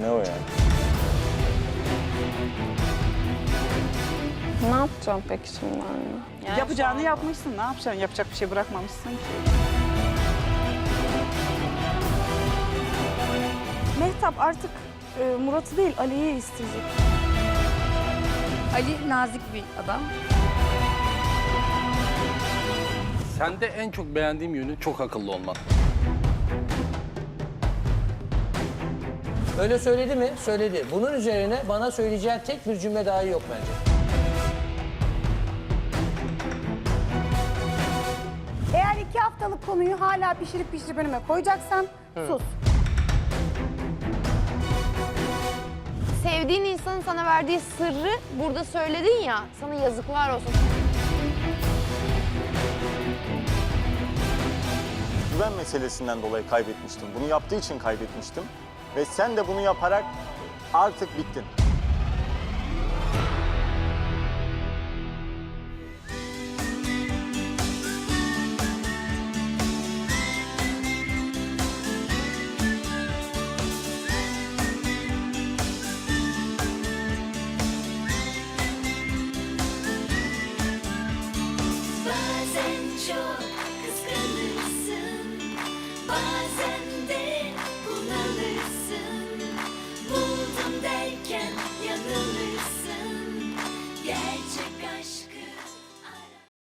Ne o yani? Ne yapacağım peki şimdi anne? Yani Yapacağını an- yapmışsın. Ne yapacaksın? Yapacak bir şey bırakmamışsın ki. Mehtap artık e, Murat'ı değil Ali'yi isteyecek. Ali nazik bir adam. Sende en çok beğendiğim yönü çok akıllı olman. Öyle söyledi mi? Söyledi. Bunun üzerine bana söyleyeceği tek bir cümle daha yok bence. Eğer iki haftalık konuyu hala pişirip pişirip önüme koyacaksan sus. Sevdiğin insanın sana verdiği sırrı burada söyledin ya. Sana yazıklar olsun. Güven meselesinden dolayı kaybetmiştim. Bunu yaptığı için kaybetmiştim. Ve sen de bunu yaparak artık bittin.